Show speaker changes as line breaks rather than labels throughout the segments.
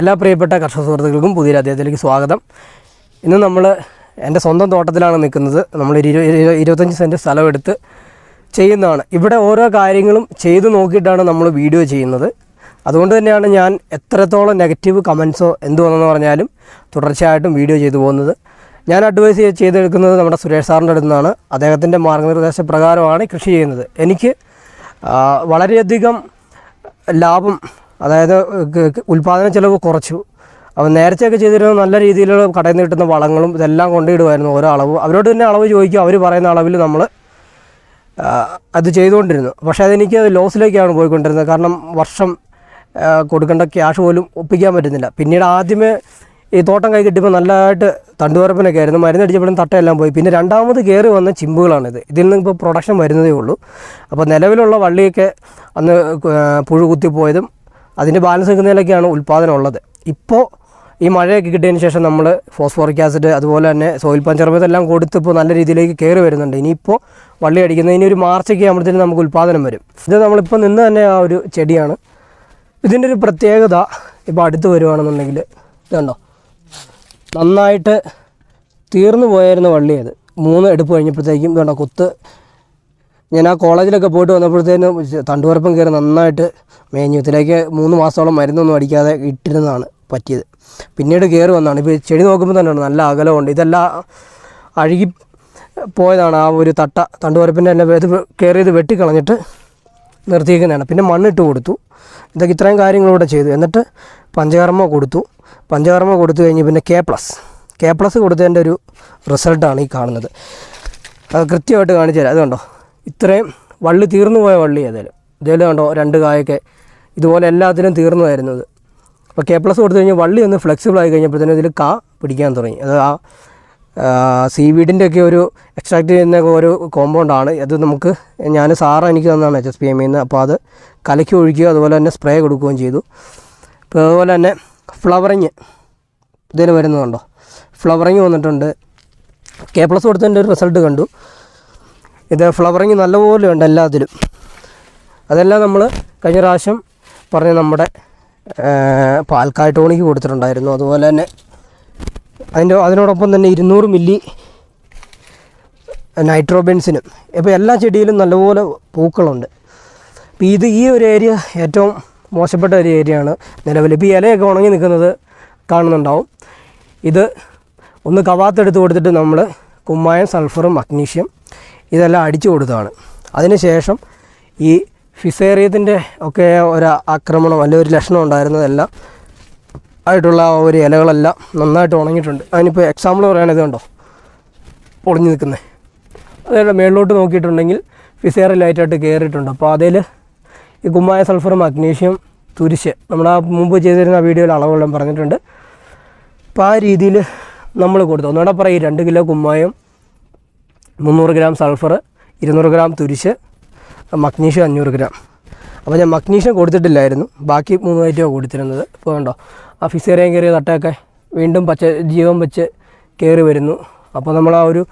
എല്ലാ പ്രിയപ്പെട്ട കർഷക സുഹൃത്തുക്കൾക്കും പുതിയൊരു അദ്ദേഹത്തിലേക്ക് സ്വാഗതം. ഇന്ന് നമ്മൾ എന്റെ സ്വന്തം തോട്ടത്തിലാണ് നിൽക്കുന്നത്. നമ്മൾ ഇരുപത്തഞ്ച് സെന്റ് സ്ഥലമെടുത്ത് ചെയ്യുന്നതാണ്. ഇവിടെ ഓരോ കാര്യങ്ങളും ചെയ്തു നോക്കിയിട്ടാണ് നമ്മൾ വീഡിയോ ചെയ്യുന്നത്. അതുകൊണ്ട് തന്നെയാണ് ഞാൻ എത്രത്തോളം നെഗറ്റീവ് കമൻസോ എന്ത് വന്നെന്ന് പറഞ്ഞാലും തുടർച്ചയായിട്ടും വീഡിയോ ചെയ്തു പോകുന്നത്. ഞാൻ അഡ്വൈസ് ചെയ്ത് ചെയ്തെടുക്കുന്നത് നമ്മുടെ സുരേഷ് സാറിന്റെ അടുത്ത് നിന്നാണ്. അദ്ദേഹത്തിന്റെ മാർഗനിർദ്ദേശ പ്രകാരമാണ് കൃഷി ചെയ്യുന്നത്. എനിക്ക് വളരെയധികം ലാഭം അതായത് ഉൽപ്പാദന ചിലവ് കുറച്ചു. അപ്പം നേരത്തെയൊക്കെ ചെയ്തിരുന്ന നല്ല രീതിയിലുള്ള കടയിൽ നിന്ന് കിട്ടുന്ന വളങ്ങളും ഇതെല്ലാം കൊണ്ടിടുമായിരുന്നു ഓരോ അളവ്. അവരോട് തന്നെ അളവ് ചോദിക്കും. അവർ പറയുന്ന അളവിൽ നമ്മൾ അത് ചെയ്തുകൊണ്ടിരുന്നു. പക്ഷേ അതെനിക്ക് ലോസിലേക്കാണ് പോയിക്കൊണ്ടിരുന്നത്. കാരണം വർഷം കൊടുക്കേണ്ട ക്യാഷ് പോലും ഒപ്പിക്കാൻ പറ്റുന്നില്ല. പിന്നീട് ആദ്യമേ ഈ തോട്ടം കൈ കിട്ടിയപ്പോൾ നല്ലതായിട്ട് തണ്ടുവരപ്പനൊക്കെ ആയിരുന്നു. മരുന്നടിച്ചപ്പോഴും തട്ടയെല്ലാം പോയി. പിന്നെ രണ്ടാമത് കയറി വന്ന ചിമ്പുകളാണിത്. ഇതിൽ നിന്ന് ഇപ്പോൾ പ്രൊഡക്ഷൻ വരുന്നതേ ഉള്ളൂ. അപ്പോൾ നിലവിലുള്ള വള്ളിയൊക്കെ അന്ന് പുഴു കുത്തിപ്പോയതും അതിന്റെ ബാലൻസ് നിൽക്കുന്നതിലൊക്കെയാണ് ഉൽപ്പാദനം ഉള്ളത്. ഇപ്പോൾ ഈ മഴയൊക്കെ കിട്ടിയതിന് ശേഷം നമ്മൾ ഫോസ്ഫോറിക് ആസിഡ് അതുപോലെ തന്നെ സോയിൽ പഞ്ചർമ ഇതെല്ലാം കൊടുത്ത് ഇപ്പോൾ നല്ല രീതിയിലേക്ക് കയറി വരുന്നുണ്ട്. ഇനിയിപ്പോൾ വള്ളി അടിക്കുന്നത് ഇനി ഒരു മാർച്ചൊക്കെ ആകുമ്പോഴത്തേനും നമുക്ക് ഉൽപ്പാദനം വരും. ഇത് നമ്മളിപ്പോൾ നിന്ന് തന്നെ ആ ഒരു ചെടിയാണ്. ഇതിന്റെ ഒരു പ്രത്യേകത ഇപ്പോൾ അടുത്ത് വരുവാണെന്നുണ്ടെങ്കിൽ ഇതുണ്ടോ നന്നായിട്ട് തീർന്നു പോയായിരുന്ന വള്ളി അത്. മൂന്ന് എടുപ്പ് കഴിഞ്ഞപ്പോഴത്തേക്കും ഇതുണ്ടോ കൊത്ത് ഞാൻ ആ കോളേജിലൊക്കെ പോയിട്ട് വന്നപ്പോഴത്തേനും തണ്ടുപറപ്പം കയറി നന്നായിട്ട് മേഞ്ഞു. ഇതിലേക്ക് മൂന്ന് മാസത്തോളം മരുന്നൊന്നും അടിക്കാതെ ഇട്ടിരുന്നതാണ് പറ്റിയത്. പിന്നീട് കയറി വന്നതാണ്. ഇപ്പോൾ ചെടി നോക്കുമ്പോൾ തന്നെ ഉണ്ട്. നല്ല അകലമുണ്ട്. ഇതെല്ലാം അഴുകി പോയതാണ് ആ ഒരു തട്ട. തണ്ടുപരപ്പിന്റെ തന്നെ ഇത് കയറിയത് വെട്ടിക്കളഞ്ഞിട്ട് നിർത്തിയിരിക്കുന്നതാണ് പിന്നെ മണ്ണിട്ട് കൊടുത്തു. ഇതൊക്കെ ഇത്രയും കാര്യങ്ങളിവിടെ ചെയ്തു. എന്നിട്ട് പഞ്ചകർമ്മ കൊടുത്തു. പഞ്ചകർമ്മ കൊടുത്തു കഴിഞ്ഞ് പിന്നെ കെ പ്ലസ്. കെ പ്ലസ് കൊടുത്തതിന്റെ ഒരു റിസൾട്ടാണ് ഈ കാണുന്നത്. അത് കൃത്യമായിട്ട് കാണിച്ചു തരാം. അത് കണ്ടോ ഇത്രയും വള്ളി തീർന്നു പോയ വള്ളി ഏതായാലും. ഇതേലും കണ്ടോ രണ്ട് കായൊക്കെ ഇതുപോലെ എല്ലാത്തിനും വരുന്നത് അപ്പോൾ കെ പ്ലസ് കൊടുത്തു കഴിഞ്ഞാൽ വള്ളി ഒന്ന് ഫ്ലെക്സിബിൾ ആയി കഴിഞ്ഞപ്പോഴത്തേനും ഇതിൽ കാ പിടിക്കാൻ തുടങ്ങി. അത് ആ സീ വീഡിന്റെ ഒക്കെ ഒരു എക്സ്ട്രാക്ട് ചെയ്യുന്ന ഒരു കോമ്പൗണ്ടാണ് അത് നമുക്ക് ഞാൻ സാറ എനിക്ക് തന്നതാണ് എച്ച് എസ് പി എം നിന്ന് അപ്പോൾ അത് കലക്കി ഒഴിക്കുകയും അതുപോലെ തന്നെ സ്പ്രേ കൊടുക്കുകയും ചെയ്തു. അപ്പോൾ അതുപോലെ തന്നെ ഫ്ലവറിങ് ഇതിൽ വരുന്നതുണ്ടോ ഫ്ലവറിങ് വന്നിട്ടുണ്ട്. കെ പ്ലസ് കൊടുത്തതിന്റെ ഒരു റിസൾട്ട് കണ്ടു. ഇത് ഫ്ലവറിങ് നല്ലപോലെ ഉണ്ട് എല്ലാത്തിലും. അതെല്ലാം നമ്മൾ കഴിഞ്ഞ പ്രാവശ്യം പറഞ്ഞ നമ്മുടെ പാൽക്കായ് ടോണിക്ക് കൊടുത്തിട്ടുണ്ടായിരുന്നു. അതുപോലെ തന്നെ അതിന്റെ അതിനോടൊപ്പം തന്നെ ഇരുന്നൂറ് മില്ലി നൈട്രോബെൻസിനും ഇപ്പോൾ എല്ലാ ചെടിയിലും നല്ലപോലെ പൂക്കളുണ്ട്. അപ്പോൾ ഇത് ഈ ഒരു ഏരിയ ഏറ്റവും മോശപ്പെട്ട ഒരു ഏരിയയാണ് നിലവിൽ. ഇപ്പോൾ ഇലയൊക്കെ ഉണങ്ങി നിൽക്കുന്നത് കാണുന്നുണ്ടാവും. ഇത് ഒന്ന് കവാത്തെടുത്ത് കൊടുത്തിട്ട് നമ്മൾ കുമ്മായം സൾഫറും മഗ്നീഷ്യം ഇതെല്ലാം അടിച്ചു കൊടുത്തതാണ്. അതിനുശേഷം ഈ ഫിസേറിയത്തിന്റെ ഒക്കെ ഒരു ആക്രമണം അല്ലെങ്കിൽ ഒരു ലക്ഷണം ഉണ്ടായിരുന്നതെല്ലാം ആയിട്ടുള്ള ഒരു ഇലകളെല്ലാം നന്നായിട്ട് ഉണങ്ങിയിട്ടുണ്ട്. അതിനിപ്പോൾ എക്സാമ്പിൾ പറയുകയാണെങ്കിൽ ഇതുണ്ടോ? പൊളിഞ്ഞു നിൽക്കുന്നത് അതേപോലെ മേളിലോട്ട് നോക്കിയിട്ടുണ്ടെങ്കിൽ ഫിസേറ ലൈറ്റായിട്ട് കയറിയിട്ടുണ്ട് അപ്പോൾ അതിൽ ഈ കുമ്മായ സൾഫർ മഗ്നീഷ്യം തുരിശ് നമ്മൾ ആ മുമ്പ് ചെയ്തിരുന്ന വീഡിയോയിൽ അളവുകളും പറഞ്ഞിട്ടുണ്ട്. അപ്പോൾ ആ രീതിയിൽ നമ്മൾ കൊടുത്തു. ഒന്നുകൂടെ പറയും രണ്ട് കിലോ കുമ്മായം മുന്നൂറ് ഗ്രാം സൾഫർ ഇരുന്നൂറ് ഗ്രാം തുരിശ് മഗ്നീഷ്യം അഞ്ഞൂറ് ഗ്രാം. അപ്പോൾ ഞാൻ മഗ്നീഷ്യം കൊടുത്തിട്ടില്ലായിരുന്നു. ബാക്കി മൂന്ന് ഐറ്റമാണ് കൊടുത്തിരുന്നത്. ഇപ്പോൾ കണ്ടോ ആ ഫിസേറിയം കയറിയ തട്ടയൊക്കെ വീണ്ടും പച്ച ജീവൻ വെച്ച് കയറി വരുന്നു. അപ്പോൾ നമ്മൾ ആ ഒരു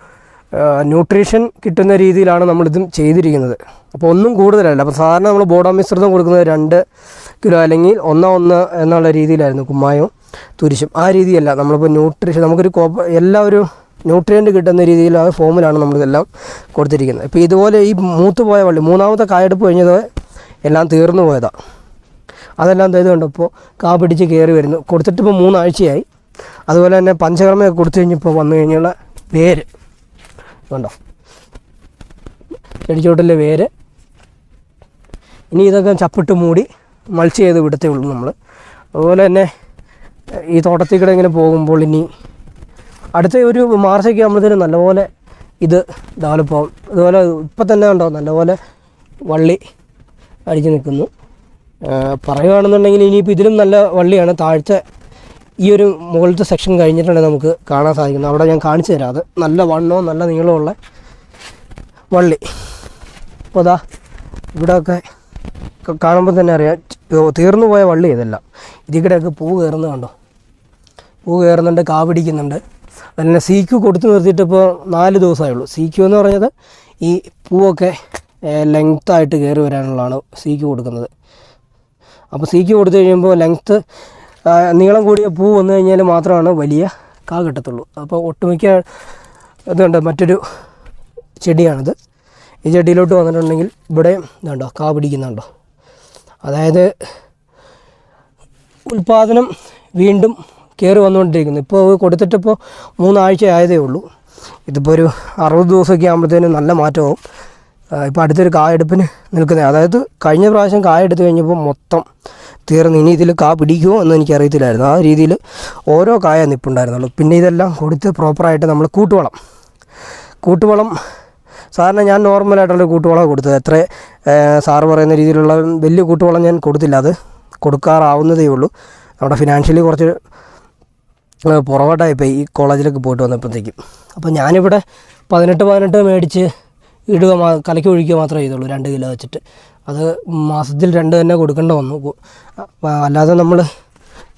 ന്യൂട്രീഷൻ കിട്ടുന്ന രീതിയിലാണ് നമ്മളിതും ചെയ്തിരിക്കുന്നത്. അപ്പോൾ ഒന്നും കൂടുതലല്ല. അപ്പോൾ സാധാരണ നമ്മൾ ബോഡോ മിശ്രിതം കൊടുക്കുന്നത് രണ്ട് കിലോ അല്ലെങ്കിൽ ഒന്നോ ഒന്ന് എന്നുള്ള രീതിയിലായിരുന്നു കുമ്മായവും തുരിശും. ആ രീതിയല്ല നമ്മളിപ്പോൾ ന്യൂട്രീഷൻ നമുക്കൊരു കോപ്പ എല്ലാ ഒരു ന്യൂട്രിയന്റ് കിട്ടുന്ന രീതിയിൽ ആ ഫോമിലാണ് നമ്മളിതെല്ലാം കൊടുത്തിരിക്കുന്നത്. ഇപ്പോൾ ഇതുപോലെ ഈ മൂത്ത് പോയ വള്ളി മൂന്നാമത്തെ കായെടുപ്പ് കഴിഞ്ഞത് എല്ലാം തീർന്നു പോയതാണ് അതെല്ലാം ചെയ്ത് കണ്ടപ്പോൾ കാ പിടിച്ച് കയറി വരുന്നു. കൊടുത്തിട്ട് കൊടുത്തിട്ടിപ്പോൾ മൂന്നാഴ്ചയായി. അതുപോലെ തന്നെ പഞ്ചകർമ്മയൊക്കെ കൊടുത്തു കഴിഞ്ഞപ്പോൾ വന്നു കഴിഞ്ഞുള്ള വേര്. കണ്ടോ? ചെടിച്ചോട്ടിലെ വേര്. ഇനി ഇതൊക്കെ ചപ്പിട്ട് മൂടി മൾച്ച് ചെയ്ത് വിടത്തേ ഉള്ളൂ നമ്മൾ അതുപോലെ തന്നെ ഈ തോട്ടത്തിൽ കൂടെ ഇങ്ങനെ പോകുമ്പോൾ ഇനി അടുത്ത ഒരു മാർച്ചൊക്കെ ആകുമ്പോഴത്തേനും നല്ലപോലെ ഇത് ഡെവലപ്പ് ആവും അതുപോലെ ഇപ്പം തന്നെ ഉണ്ടോ നല്ലപോലെ വള്ളി അടിച്ച് നിൽക്കുന്നു. പറയുകയാണെന്നുണ്ടെങ്കിൽ ഇനിയിപ്പോൾ ഇതിലും നല്ല വള്ളിയാണ്. താഴത്തെ ഈ ഒരു മുകളിലത്തെ സെക്ഷൻ കഴിഞ്ഞിട്ടുണ്ടെങ്കിൽ നമുക്ക് കാണാൻ സാധിക്കുന്നത്. അവിടെ ഞാൻ കാണിച്ചു തരാം. അത് നല്ല വണ്ണവും നല്ല നീളമുള്ള വള്ളി. അപ്പോൾ അതാ ഇവിടെയൊക്കെ കാണുമ്പോൾ തന്നെ അറിയാം. തീർന്നു പോയ വള്ളി ഇതെല്ലാം. ഇതിൽ കൂടെയൊക്കെ പൂ കയറുന്നത് കണ്ടോ? പൂ കയറുന്നുണ്ട് കാ അതന്നെ ക്യു കൊടുത്തു നിർത്തിയിട്ടിപ്പോൾ നാല് ദിവസമേ ഉള്ളൂ സി ക്യു എന്ന് പറഞ്ഞത് ഈ പൂവൊക്കെ ലെങ്ത്തായിട്ട് കയറി വരാനുള്ളതാണ് സീക്ക് കൊടുക്കുന്നത്. അപ്പോൾ സീക്ക് കൊടുത്തു കഴിയുമ്പോൾ ലെങ്ത്ത് നീളം കൂടിയ പൂ വന്നു കഴിഞ്ഞാൽ മാത്രമാണ് വലിയ കാ കിട്ടത്തുള്ളൂ. അപ്പോൾ ഒട്ടുമിക്ക ഇതുണ്ട് മറ്റൊരു ചെടിയാണിത്. ഈ ചെടിയിലോട്ട് വന്നിട്ടുണ്ടെങ്കിൽ ഇവിടെ ഇതുണ്ടോ കാ പിടിക്കുന്നുണ്ടോ? അതായത് ഉൽപാദനം വീണ്ടും കയറി വന്നുകൊണ്ടിരിക്കുന്നു. ഇപ്പോൾ കൊടുത്തിട്ടിപ്പോൾ മൂന്നാഴ്ച ആയതേ ഉള്ളൂ. ഇതിപ്പോൾ ഒരു അറുപത് ദിവസമൊക്കെ ആകുമ്പോഴത്തേനും നല്ല മാറ്റമാവും ഇപ്പോൾ അടുത്തൊരു കായെടുപ്പിന് നിൽക്കുന്നത് അതായത് കഴിഞ്ഞ പ്രാവശ്യം കായ എടുത്തു കഴിഞ്ഞപ്പോൾ മൊത്തം തീർന്ന് ഇനി ഇതിൽ കാ പിടിക്കുമോ എന്ന് എനിക്കറിയത്തില്ലായിരുന്നു. ആ രീതിയിൽ ഓരോ കായ നിപ്പുണ്ടായിരുന്നുള്ളൂ. പിന്നെ ഇതെല്ലാം കൊടുത്ത് പ്രോപ്പറായിട്ട് നമ്മൾ കൂട്ടുവളം. കൂട്ടുവളം സാറിന് ഞാൻ നോർമലായിട്ടുള്ള കൂട്ടുവളം കൊടുത്തത്. എത്ര സാറ് പറയുന്ന രീതിയിലുള്ള വലിയ കൂട്ടുവളം ഞാൻ കൊടുത്തില്ല. അത് കൊടുക്കാറാവുന്നതേ ഉള്ളൂ. നമ്മുടെ ഫിനാൻഷ്യലി കുറച്ച് പുറകോട്ടായിപ്പോയി. ഈ കോളേജിലൊക്കെ പോയിട്ട് വന്നപ്പോഴത്തേക്കും. അപ്പോൾ ഞാനിവിടെ പതിനെട്ട് പതിനെട്ട് മേടിച്ച് ഇടുക മാ കലക്കി ഒഴിക്കുക മാത്രമേ ചെയ്തുള്ളൂ. രണ്ട് കിലോ വെച്ചിട്ട്. അത് മാസത്തിൽ രണ്ട് തന്നെ കൊടുക്കേണ്ട വന്നു. അല്ലാതെ നമ്മൾ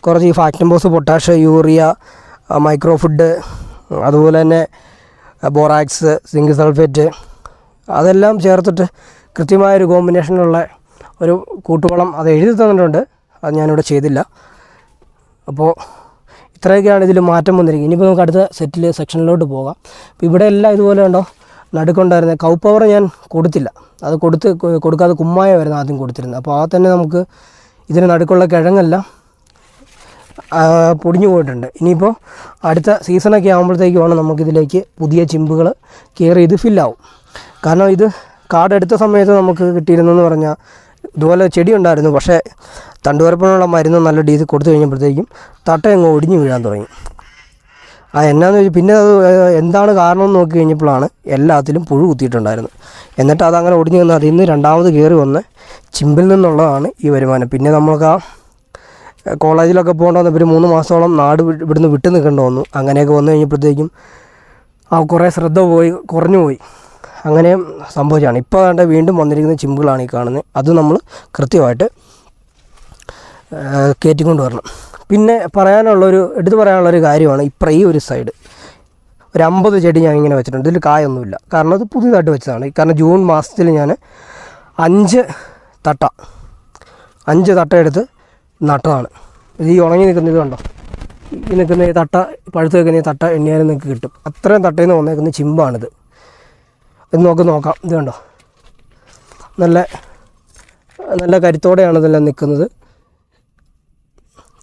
കുറച്ച് ഈ Factamfos potash urea micro food അതുപോലെ തന്നെ ബോറാക്സ് സിങ്ക് സൾഫേറ്റ് അതെല്ലാം ചേർത്തിട്ട് കൃത്യമായ കൃത്യമായൊരു കോമ്പിനേഷനുള്ള ഒരു കൂട്ടുവളം അത് എഴുതി തന്നിട്ടുണ്ട്. അത് ഞാനിവിടെ ചെയ്തില്ല. അപ്പോൾ ഇത്രയൊക്കെയാണ് ഇതിൽ മാറ്റം വന്നിരിക്കുന്നത്. ഇനിയിപ്പോൾ നമുക്ക് അടുത്ത സെറ്റിൽ സെക്ഷനിലോട്ട് പോകാം. അപ്പോൾ ഇവിടെ എല്ലാം ഇതുപോലെ ഉണ്ടോ നടുക്കുണ്ടായിരുന്നത് കൗ പവർ ഞാൻ കൊടുത്തില്ല. അത് കൊടുത്ത് കൊടുക്കാതെ കുമ്മായമായിരുന്നു ആദ്യം കൊടുത്തിരുന്നത്. അപ്പോൾ ആ തന്നെ നമുക്ക് ഇതിന് നടുക്കുള്ള കിഴങ്ങെല്ലാം പൊടിഞ്ഞു പോയിട്ടുണ്ട്. ഇനിയിപ്പോൾ അടുത്ത സീസണൊക്കെ ആകുമ്പോഴത്തേക്കുമാണ് നമുക്കിതിലേക്ക് പുതിയ ചിമ്പുകൾ കയറി ഇത് ഫില്ലാവും കാരണം ഇത് കാടെടുത്ത സമയത്ത് നമുക്ക് കിട്ടിയിരുന്നെന്ന് പറഞ്ഞാൽ ഇതുപോലെ ചെടി ഉണ്ടായിരുന്നു പക്ഷേ തണ്ടുവരപ്പിനുള്ള മരുന്ന് നല്ല രീതിയിൽ കൊടുത്തു കഴിഞ്ഞപ്പോഴത്തേക്കും തട്ട അങ്ങ് ഒടിഞ്ഞു വീഴാൻ തുടങ്ങി. ആ എന്നാന്ന് വെച്ചാൽ പിന്നെ അത് എന്താണ് കാരണം എന്ന് നോക്കി കഴിഞ്ഞപ്പോഴാണ് എല്ലാത്തിലും പുഴു കുത്തിയിട്ടുണ്ടായിരുന്നു എന്നിട്ട് അതങ്ങനെ ഒടിഞ്ഞു വന്ന് അതിൽ നിന്ന് രണ്ടാമത് കയറി വന്ന് ചിമ്പിൽ നിന്നുള്ളതാണ് ഈ വരുമാനം. പിന്നെ നമ്മൾക്ക് ആ കോളേജിലൊക്കെ പോകേണ്ട വന്നപ്പോൾ മൂന്ന് മാസത്തോളം നാട് ഇവിടുന്ന് വിട്ടു നിൽക്കേണ്ടി വന്നു. അങ്ങനെയൊക്കെ വന്നു കഴിഞ്ഞപ്പോഴത്തേക്കും ആ കുറേ ശ്രദ്ധ പോയി കുറഞ്ഞു പോയി. അങ്ങനെയും സംഭവിച്ചാണ് ഇപ്പോൾ കണ്ട വീണ്ടും വന്നിരിക്കുന്ന ചിമ്പുകളാണ് ഈ കാണുന്നത് അത് നമ്മൾ കൃത്യമായിട്ട് കയറ്റിക്കൊണ്ട് വരണം പിന്നെ പറയാനുള്ളൊരു എടുത്തു പറയാനുള്ളൊരു കാര്യമാണ് ഇപ്പം ഈ ഒരു സൈഡ് ഒരു അമ്പത് ചെടി ഞാൻ ഇങ്ങനെ വെച്ചിട്ടുണ്ട്. ഇതിൽ കായൊന്നുമില്ല. കാരണം അത് പുതിയതായിട്ട് വെച്ചതാണ്. കാരണം ജൂൺ മാസത്തിൽ ഞാൻ അഞ്ച് തട്ട അഞ്ച് തട്ട എടുത്ത് നട്ടതാണ്. ഇത് ഈ ഉണങ്ങി നിൽക്കുന്ന ഇത് കണ്ടോ? ഈ നിൽക്കുന്ന ഈ തട്ട പഴുത്ത് നിൽക്കുന്ന ഈ തട്ട എണ്ണിയാലും നിങ്ങൾക്ക് കിട്ടും. അത്രയും തട്ടയിൽ നിന്ന് വന്നേക്കുന്ന ചിമ്പാണിത്. ഇത് നോക്ക് നോക്കാം. ഇത് കണ്ടോ? നല്ല നല്ല കരുത്തോടെയാണ് ഇതെല്ലാം നിൽക്കുന്നത്.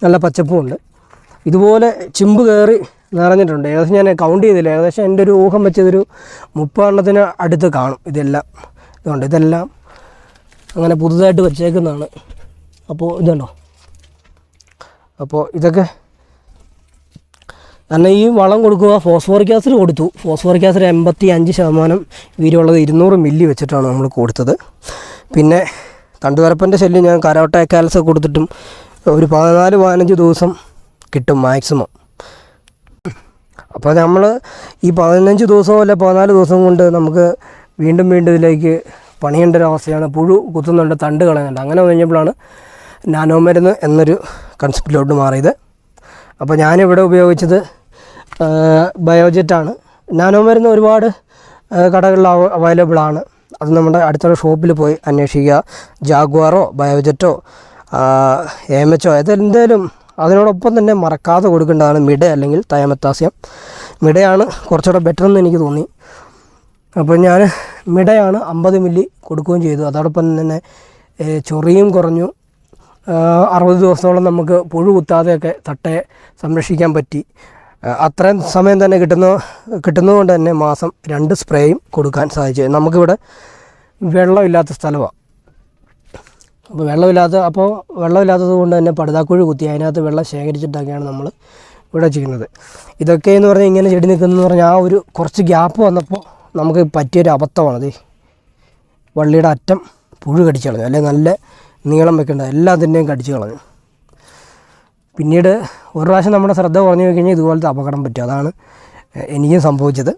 നല്ല പച്ചപ്പുമുണ്ട്. ഇതുപോലെ ചിമ്പ് കയറി നിറഞ്ഞിട്ടുണ്ട്. ഏകദേശം ഞാൻ കൗണ്ട് ചെയ്തില്ല. ഏകദേശം എന്റെ ഒരു ഊഹം വെച്ചതൊരു മുപ്പെണ്ണത്തിന് അടുത്ത് കാണും ഇതെല്ലാം. ഇതുണ്ട്. ഇതെല്ലാം അങ്ങനെ പുതുതായിട്ട് വെച്ചേക്കുന്നതാണ്. അപ്പോൾ ഇതുണ്ടോ? അപ്പോൾ ഇതൊക്കെ കാരണം ഈ വളം കൊടുക്കുക ഫോസ്ഫോറിക് ആസിഡ് കൊടുത്തു. ഫോസ്ഫോറിക് ആസിഡ് എൺപത്തി അഞ്ച് ശതമാനം വീര്യമുള്ളത് ഇരുന്നൂറ് മില്ലി വെച്ചിട്ടാണ് നമ്മൾ കൊടുത്തത്. പിന്നെ തണ്ടുവരപ്പന്റെ ശല്യം ഞാൻ കരോട്ട കാൽസ് കൊടുത്തിട്ടും ഒരു പതിനാല് പതിനഞ്ച് ദിവസം കിട്ടും മാക്സിമം അപ്പോൾ നമ്മൾ ഈ പതിനഞ്ച് ദിവസമോ അല്ല പതിനാല് ദിവസം കൊണ്ട് നമുക്ക് വീണ്ടും വീണ്ടും ഇതിലേക്ക് പണിയേണ്ട ഒരു അവസ്ഥയാണ്. പുഴു കുത്തുന്നുണ്ട് തണ്ട് കളയുന്നുണ്ട്. അങ്ങനെ കഴിഞ്ഞപ്പോഴാണ് നാനോ മരുന്ന് എന്നൊരു കൺസെപ്റ്റിലോട്ട് മാറിയത്. അപ്പോൾ ഞാനിവിടെ ഉപയോഗിച്ചത് ബയോജെറ്റാണ് നാനോ മരുന്ന് ഒരുപാട് കടകളിൽ അവൈലബിൾ ആണ്. അത് നമ്മുടെ അടുത്തുള്ള ഷോപ്പിൽ പോയി അന്വേഷിക്കുക. ജാഗ്വാറോ ബയോജെറ്റോ ഏമച്ചോ അതെന്തേലും അതിനോടൊപ്പം തന്നെ മറക്കാതെ കൊടുക്കേണ്ടതാണ് മിഡ അല്ലെങ്കിൽ തയമത്താസ്യം. മിഡയാണ് കുറച്ചുകൂടെ ബെറ്റർ എന്ന് എനിക്ക് തോന്നി. അപ്പോൾ ഞാൻ മിടയാണ് അമ്പത് മില്ലി കൊടുക്കുകയും ചെയ്തു. അതോടൊപ്പം തന്നെ ചൊറിയും കുറഞ്ഞു. അറുപത് ദിവസത്തോളം നമുക്ക് പുഴു കുത്താതെയൊക്കെ തട്ടയെ സംരക്ഷിക്കാൻ പറ്റി. അത്രയും സമയം തന്നെ കിട്ടുന്ന കിട്ടുന്നതുകൊണ്ട് തന്നെ മാസം രണ്ട് സ്പ്രേയും കൊടുക്കാൻ സാധിച്ചു. നമുക്കിവിടെ വെള്ളമില്ലാത്ത സ്ഥലമാണ് അപ്പോൾ വെള്ളമില്ലാത്ത അപ്പോൾ വെള്ളമില്ലാത്തത് കൊണ്ട് തന്നെ പടുതാക്കുഴി കുത്തി അതിനകത്ത് വെള്ളം ശേഖരിച്ചിട്ടൊക്കെയാണ് നമ്മൾ ഇവിടെ ചെയ്യുന്നത് ഇതൊക്കെ എന്ന് പറഞ്ഞാൽ ഇങ്ങനെ ചെടി നിൽക്കുന്നതെന്ന് പറഞ്ഞാൽ ആ ഒരു കുറച്ച് ഗ്യാപ്പ് വന്നപ്പോൾ നമുക്ക് പറ്റിയൊരു അബദ്ധമാണത് വള്ളിയുടെ അറ്റം പുഴു കടിച്ചു കളഞ്ഞു. അല്ലെങ്കിൽ നല്ല നീളം വെക്കേണ്ട എല്ലാത്തിന്റെയും കടിച്ചു കളഞ്ഞു. പിന്നീട് ഒരു പ്രാവശ്യം നമ്മുടെ ശ്രദ്ധ കുറഞ്ഞു കഴിഞ്ഞാൽ ഇതുപോലത്തെ അപകടം പറ്റും. അതാണ് എനിക്കും സംഭവിച്ചത്.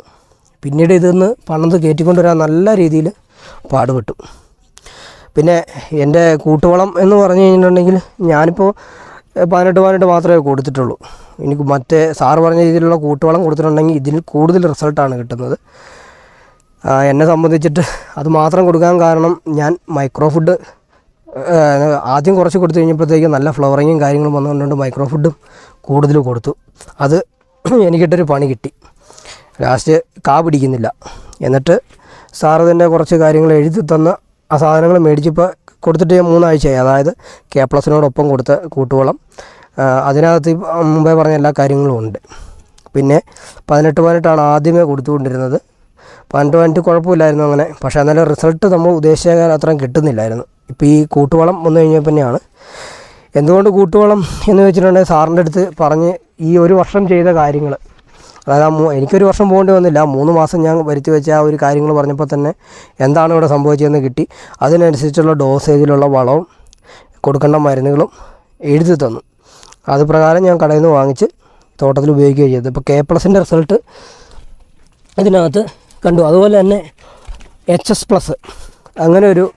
പിന്നീട് ഇതൊന്ന് പണത് കയറ്റിക്കൊണ്ട് വരാൻ നല്ല രീതിയിൽ പാടുപെട്ടു. പിന്നെ എന്റെ കൂട്ടുവളം എന്ന് പറഞ്ഞു കഴിഞ്ഞിട്ടുണ്ടെങ്കിൽ ഞാനിപ്പോൾ പതിനെട്ട് പതിനെട്ട് മാത്രമേ കൊടുത്തിട്ടുള്ളൂ. എനിക്ക് മറ്റേ സാറ് പറഞ്ഞ രീതിയിലുള്ള കൂട്ടുവളം കൊടുത്തിട്ടുണ്ടെങ്കിൽ ഇതിൽ കൂടുതൽ റിസൾട്ടാണ് കിട്ടുന്നത്. എന്നെ സംബന്ധിച്ചിട്ട് അത് മാത്രം കൊടുക്കാൻ കാരണം ഞാൻ മൈക്രോ ഫുഡ് ആദ്യം കുറച്ച് കൊടുത്തു കഴിഞ്ഞപ്പോഴത്തേക്ക് നല്ല ഫ്ലവറിങ്ങും കാര്യങ്ങളും വന്നുകൊണ്ടുകൊണ്ട് മൈക്രോ ഫുഡും കൂടുതൽ കൊടുത്തു. അത് എനിക്കിട്ടൊരു പണി കിട്ടി. ലാസ്റ്റ് കാ പിടിക്കുന്നില്ല. എന്നിട്ട് സാറ് തന്നെ കുറച്ച് കാര്യങ്ങൾ എഴുതി തന്ന ആ സാധനങ്ങൾ മേടിച്ചിപ്പോൾ കൊടുത്തിട്ട് ഞാൻ മൂന്നാഴ്ചയായി. അതായത് കെ പ്ലസിനോടൊപ്പം കൊടുത്ത കൂട്ടുവളം. അതിനകത്ത് മുമ്പേ പറഞ്ഞ എല്ലാ കാര്യങ്ങളും ഉണ്ട്. പിന്നെ പതിനെട്ട് പതിനെട്ടാണ് ആദ്യമേ കൊടുത്തുകൊണ്ടിരുന്നത്. പതിനെട്ട് പതിനെട്ട് കുഴപ്പമില്ലായിരുന്നു അങ്ങനെ. പക്ഷേ എന്നാലും റിസൾട്ട് നമ്മൾ ഉദ്ദേശിച്ച അത്രയും കിട്ടുന്നില്ലായിരുന്നു. ഇപ്പോൾ ഈ കൂട്ടുവളം വന്നു കഴിഞ്ഞാൽ തന്നെയാണ് എന്തുകൊണ്ട് കൂട്ടുവളം എന്ന് വെച്ചിട്ടുണ്ടെങ്കിൽ സാറിന്റെ അടുത്ത് പറഞ്ഞ് ഈ ഒരു വർഷം ചെയ്ത കാര്യങ്ങൾ അതായത് ആ മൂ- എനിക്കൊരു വർഷം പോകേണ്ടി വന്നില്ല. മൂന്ന് മാസം ഞാൻ വരുത്തി വെച്ച ആ ഒരു കാര്യങ്ങൾ പറഞ്ഞപ്പോൾ തന്നെ എന്താണ് ഇവിടെ സംഭവിച്ചതെന്ന് കിട്ടി. അതിനനുസരിച്ചുള്ള ഡോസേജിലുള്ള വളവും കൊടുക്കേണ്ട മരുന്നുകളും എഴുതി തന്നു. അത് പ്രകാരം ഞാൻ കടയിൽ നിന്ന് വാങ്ങിച്ച് തോട്ടത്തിൽ ഉപയോഗിക്കുകയും ചെയ്തത് ഇപ്പോൾ കെ പ്ലസിന്റെ റിസൾട്ട് ഇതിനകത്ത് കണ്ടു. അതുപോലെ തന്നെ എച്ച് എസ് പ്ലസ് അങ്ങനെ ഒരു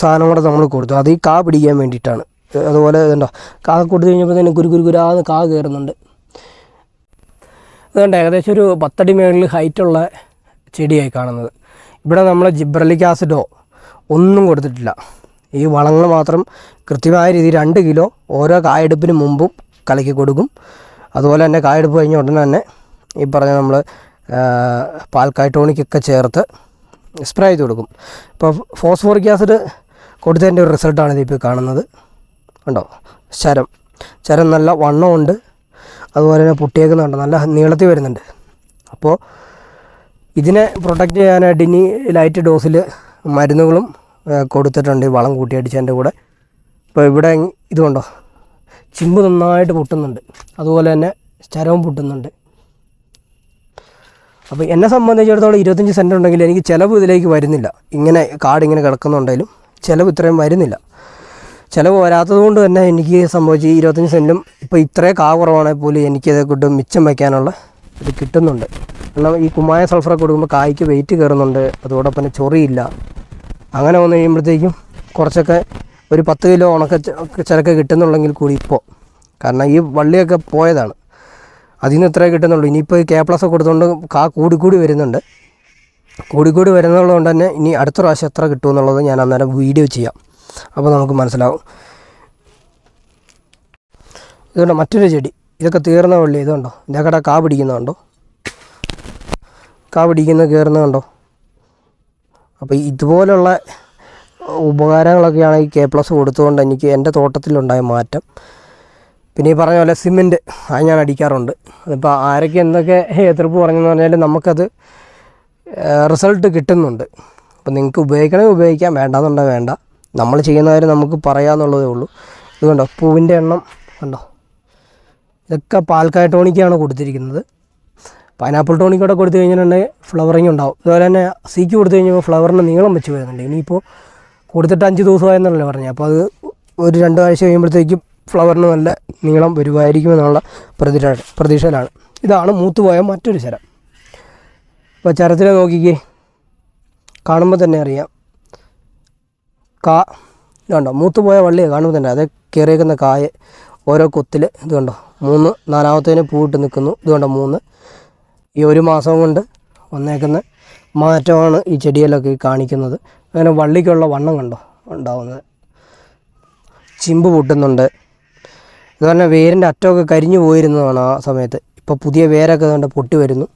സാധനം കൂടെ നമ്മൾ കൊടുത്തു. അത് ഈ കാ പിടിക്കാൻ വേണ്ടിയിട്ടാണ്. അതുപോലെ ഇതുണ്ടോ? കാ കൊടുത്തു കഴിഞ്ഞപ്പോൾ തന്നെ കുരു കുരു കുരാന്ന് കാ കയറുന്നുണ്ട് അതുകൊണ്ട് ഏകദേശം ഒരു പത്തടി മേളിൽ ഹൈറ്റുള്ള ചെടിയായി കാണുന്നത്. ഇവിടെ നമ്മൾ ജിബ്രലിക് ആസിഡോ ഒന്നും കൊടുത്തിട്ടില്ല. ഈ വളങ്ങൾ മാത്രം കൃത്യമായ രീതിയിൽ രണ്ട് കിലോ ഓരോ കായെടുപ്പിന് മുമ്പും കലക്കി കൊടുക്കും. അതുപോലെ തന്നെ കായെടുപ്പ് കഴിഞ്ഞ ഉടനെ തന്നെ ഈ പറഞ്ഞ നമ്മൾ പാൽക്കായ് ടോണിക്കൊക്കെ ചേർത്ത് സ്പ്രേ ചെയ്ത് കൊടുക്കും. ഇപ്പോൾ ഫോസ്ഫോറിക് ആസിഡ് കൊടുത്തതിന്റെ ഒരു റിസൾട്ടാണ് ഇതിപ്പോൾ കാണുന്നത്. ഉണ്ടോ ചരം. ചരം നല്ല വണ്ണമുണ്ട് അതുപോലെ തന്നെ പൊട്ടിയേക്കുന്നുണ്ട്. നല്ല നീളത്തിൽ വരുന്നുണ്ട്. അപ്പോൾ ഇതിനെ പ്രൊട്ടക്റ്റ് ചെയ്യാനായിട്ട് ഇനി ലൈറ്റ് ഡോസിൽ മരുന്നുകളും കൊടുത്തിട്ടുണ്ട്. വളം കൂട്ടിയടിച്ചതിന്റെ കൂടെ. ഇപ്പോൾ ഇവിടെ ഇതുകൊണ്ടോ ചിമ്പ് നന്നായിട്ട് പൊട്ടുന്നുണ്ട്. അതുപോലെ തന്നെ ചരവും പൊട്ടുന്നുണ്ട്. അപ്പോൾ എന്നെ സംബന്ധിച്ചിടത്തോളം ഇരുപത്തഞ്ച് സെന്റ് ഉണ്ടെങ്കിൽ എനിക്ക് ചിലവ് ഇതിലേക്ക് വരുന്നില്ല. ഇങ്ങനെ കാർഡ് ഇങ്ങനെ കിടക്കുന്നുണ്ടെങ്കിലും ചിലവ് ഇത്രയും വരുന്നില്ല. ചിലവ് വരാത്തത് കൊണ്ട് തന്നെ എനിക്ക് സംഭവിച്ച് ഇരുപത്തഞ്ച് സെന്റും ഇപ്പോൾ ഇത്രയും കാ കുറവാണെങ്കിൽ പോലും എനിക്കത് കിട്ടും മിച്ചം വയ്ക്കാനുള്ള ഇത് കിട്ടുന്നുണ്ട്. കാരണം ഈ കുമ്മായ സൾഫറൊക്കെ കൊടുക്കുമ്പോൾ കായ്ക്ക് വെയിറ്റ് കയറുന്നുണ്ട്. അതോടൊപ്പം തന്നെ ചൊറിയില്ല. അങ്ങനെ വന്നു കഴിയുമ്പോഴത്തേക്കും കുറച്ചൊക്കെ ഒരു പത്ത് കിലോ ഉണക്ക ച- കിട്ടുന്നുണ്ടെങ്കിൽ കൂടി ഇപ്പോൾ കാരണം ഈ വള്ളിയൊക്കെ പോയതാണ്. അതിൽ നിന്ന് ഇത്രേ കിട്ടുന്നുള്ളൂ. ഇനിയിപ്പോൾ കെ പ്ലസ് കൊടുത്തുകൊണ്ട് കാ കൂടിക്കൂടി വരുന്നുണ്ട്. കൂടിക്കൂടി വരുന്നുള്ളത് കൊണ്ട് തന്നെ ഇനി അടുത്ത പ്രാവശ്യം എത്ര കിട്ടുമെന്നുള്ളത് ഞാൻ അന്നേരം വീഡിയോ ചെയ്യാം. അപ്പോൾ നമുക്ക് മനസ്സിലാവും. ഇതുകൊണ്ട് മറ്റൊരു ചെടി. ഇതൊക്കെ തീർന്ന വള്ളി. ഇതുണ്ടോ? ഇതൊക്കെ കാ പിടിക്കുന്നുണ്ടോ കാ പിടിക്കുന്ന കയറുന്നതുണ്ടോ അപ്പോൾ ഇതുപോലുള്ള ഉപകാരങ്ങളൊക്കെയാണ് ഈ കെ പ്ലസ് കൊടുത്തുകൊണ്ട് എനിക്ക് എന്റെ തോട്ടത്തിലുണ്ടായ മാറ്റം. പിന്നെ ഈ പറഞ്ഞ പോലെ സിമെന്റ് അത് ഞാൻ അടിക്കാറുണ്ട്. അതിപ്പോൾ ആരൊക്കെ എന്തൊക്കെ എതിർപ്പ് പറഞ്ഞെന്ന് പറഞ്ഞാൽ നമുക്കത് റിസൾട്ട് കിട്ടുന്നുണ്ട്. അപ്പോൾ നിങ്ങൾക്ക് ഉപയോഗിക്കണമെങ്കിൽ ഉപയോഗിക്കാം വേണ്ടാന്നുണ്ടെങ്കിൽ വേണ്ട. നമ്മൾ ചെയ്യുന്ന കാര്യം നമുക്ക് പറയാമെന്നുള്ളതേ ഉള്ളൂ. ഇത് കണ്ടോ പൂവിന്റെ എണ്ണം കണ്ടോ? ഇതൊക്കെ പാൽക്കായ ടോണിക്കാണ് കൊടുത്തിരിക്കുന്നത്. പൈനാപ്പിൾ ടോണിക്കൂടെ കൊടുത്തു കഴിഞ്ഞിട്ടുണ്ടെങ്കിൽ ഫ്ലവറിങ് ഉണ്ടാവും. അതുപോലെ തന്നെ സീക്ക് കൊടുത്തു കഴിഞ്ഞപ്പോൾ ഫ്ലവറിന് നീളം വെച്ച് വരുന്നുണ്ട് ഇനിയിപ്പോൾ കൊടുത്തിട്ട് അഞ്ച് ദിവസമായെന്നല്ലേ പറഞ്ഞത് അപ്പോൾ അത് ഒരു രണ്ട് ആഴ്ച കഴിയുമ്പോഴത്തേക്കും ഫ്ലവറിന് നല്ല നീളം വരുമായിരിക്കുമെന്നുള്ള പ്രതീക്ഷ പ്രതീക്ഷയിലാണ്. ഇതാണ് മൂത്തുപോയ മറ്റൊരു ശരം അപ്പോൾ ചരത്തിനെ നോക്കിക്കേ. കാണുമ്പോൾ തന്നെ അറിയാം. കാ ഇതുണ്ടോ? മൂത്തുപോയ വള്ളിയെ കാണുമ്പോൾ തന്നെ അത് കയറിയേക്കുന്ന കായ ഓരോ കൊത്തിൽ ഇത് കണ്ടോ മൂന്ന് നാലാമത്തേന് പൂവിട്ട് നിൽക്കുന്നു. ഇത് കണ്ടോ മൂന്ന്. ഈ ഒരു മാസം കൊണ്ട് വന്നേക്കുന്ന മാറ്റമാണ് ഈ ചെടിയിലൊക്കെ കാണിക്കുന്നത്. അങ്ങനെ വള്ളിക്കുള്ള വണ്ണം കണ്ടോ? ഉണ്ടാവുന്നത്. ചിമ്പ് പൊട്ടുന്നുണ്ട്. അതുപോലെ വേരിന്റെ അറ്റമൊക്കെ കരിഞ്ഞു പോയിരുന്നതാണ് ആ സമയത്ത്. ഇപ്പോൾ പുതിയ വേരൊക്കെ കണ്ട് പൊട്ടി വരുന്നു.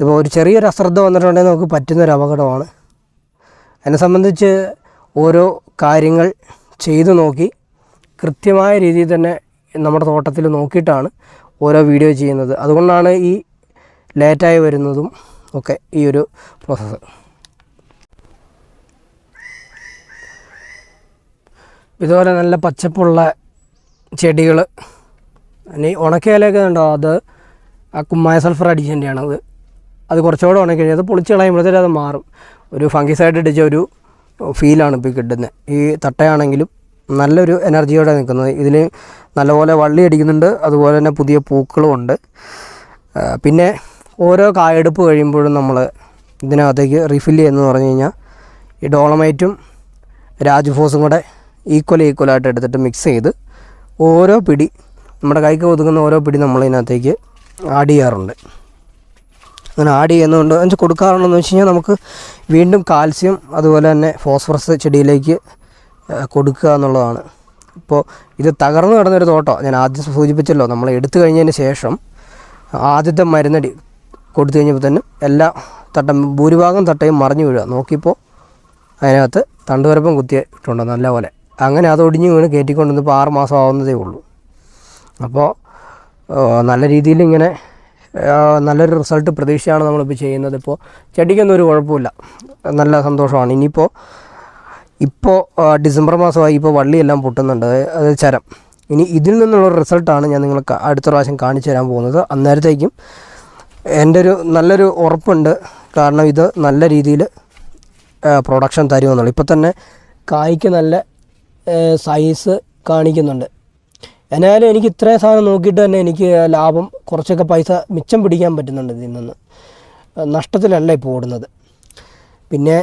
ഇപ്പോൾ ഒരു ചെറിയൊരു അശ്രദ്ധ വന്നിട്ടുണ്ടെങ്കിൽ നമുക്ക് പറ്റുന്നൊരു അപകടമാണ്. എന്നെ സംബന്ധിച്ച് ഓരോ കാര്യങ്ങൾ ചെയ്തു നോക്കി കൃത്യമായ രീതിയിൽ തന്നെ നമ്മുടെ തോട്ടത്തിൽ നോക്കിയിട്ടാണ് ഓരോ വീഡിയോ ചെയ്യുന്നത്. അതുകൊണ്ടാണ് ഈ ലേറ്റായി വരുന്നതും ഒക്കെ ഈ ഒരു പ്രോസസ്സ് ഇതുപോലെ നല്ല പച്ചപ്പുള്ള ചെടികൾ ഇനി ഉണക്കിയാലൊക്കെ ഉണ്ടോ അത് ആ കുമ്മായ സൾഫർ അടിച്ചതിന്റെയാണ് അത്. അത് കുറച്ചുകൂടെ ഉണക്കി കഴിഞ്ഞാൽ അത് പൊളിച്ച് കളയുമ്പോഴത്തേക്കും അത് മാറും. ഒരു ഫംഗിസൈഡ് അടിച്ച ഒരു ഫീലാണ് ഇപ്പോൾ കിട്ടുന്നത് ഈ തട്ടയാണെങ്കിലും നല്ലൊരു എനർജിയോടെ നിൽക്കുന്നത്. ഇതിൽ നല്ലപോലെ വള്ളി അടിക്കുന്നുണ്ട്. അതുപോലെ തന്നെ പുതിയ പൂക്കളും ഉണ്ട്. പിന്നെ ഓരോ കായെടുപ്പ് കഴിയുമ്പോഴും നമ്മൾ ഇതിനകത്തേക്ക് റിഫിൽ ചെയ്യുന്നതെന്ന് പറഞ്ഞു കഴിഞ്ഞാൽ ഈ ഡോളമൈറ്റും രാജ്ഫോസും കൂടെ ഈക്വൽ ഈക്വലായിട്ട് എടുത്തിട്ട് മിക്സ് ചെയ്ത് ഓരോ പിടി നമ്മുടെ കൈക്ക് ഒതുങ്ങുന്ന ഓരോ പിടി നമ്മളതിനകത്തേക്ക് ആഡ് ചെയ്യാറുണ്ട്. അങ്ങനെ ആഡ് ചെയ്യുന്നതുകൊണ്ട് എന്ന് കൊടുക്കാറുണ്ടെന്ന് വെച്ച് കഴിഞ്ഞാൽ നമുക്ക് വീണ്ടും കാൽസ്യം അതുപോലെ തന്നെ ഫോസ്ഫറസ് ചെടിയിലേക്ക് കൊടുക്കുക എന്നുള്ളതാണ്. ഇപ്പോൾ ഇത് തകർന്നു കിടന്നൊരു തോട്ടം ഞാൻ ആദ്യം സൂചിപ്പിച്ചല്ലോ നമ്മൾ എടുത്തു കഴിഞ്ഞതിന് ശേഷം ആദ്യത്തെ മരുന്നടി കൊടുത്തു കഴിഞ്ഞപ്പോൾ തന്നെ എല്ലാ തട്ടം ഭൂരിഭാഗം തട്ടയും മറിഞ്ഞു വീഴുക. നോക്കിയപ്പോൾ അതിനകത്ത് തണ്ടുവരപ്പം കുത്തിയിട്ടുണ്ട് നല്ല പോലെ അങ്ങനെ അത് ഒടിഞ്ഞ് വീണ് കയറ്റിക്കൊണ്ടിരുന്നപ്പോൾ ആറ് മാസം ആവുന്നതേ ഉള്ളൂ. അപ്പോൾ നല്ല രീതിയിൽ ഇങ്ങനെ നല്ലൊരു റിസൾട്ട് പ്രതീക്ഷയാണ് നമ്മളിപ്പോൾ ചെയ്യുന്നത്. ഇപ്പോൾ ചെടിക്കൊന്നും ഒരു കുഴപ്പമില്ല. നല്ല സന്തോഷമാണ്. ഇനിയിപ്പോൾ ഇപ്പോൾ ഡിസംബർ മാസമായി ഇപ്പോൾ വള്ളിയെല്ലാം പൊട്ടുന്നുണ്ട്. അത് ചരം. ഇനി ഇതിൽ നിന്നുള്ള റിസൾട്ടാണ് ഞാൻ നിങ്ങൾക്ക് അടുത്ത പ്രാവശ്യം കാണിച്ചു തരാൻ പോകുന്നത്. അന്നേരത്തേക്കും എന്റെ ഒരു നല്ലൊരു ഉറപ്പുണ്ട്. കാരണം ഇത് നല്ല രീതിയിൽ പ്രൊഡക്ഷൻ തരുമെന്നുള്ളു. ഇപ്പോൾ തന്നെ കായ്ക്ക് നല്ല സൈസ് കാണിക്കുന്നുണ്ട്. എന്നാലും എനിക്ക് ഇത്രയും സാധനം നോക്കിയിട്ട് തന്നെ എനിക്ക് ലാഭം കുറച്ചൊക്കെ പൈസ മിച്ചം പിടിക്കാൻ പറ്റുന്നുണ്ട് ഇതിൽ നിന്ന്. നഷ്ടത്തിലല്ല ഇപ്പോൾ ഓടുന്നത്. പിന്നെ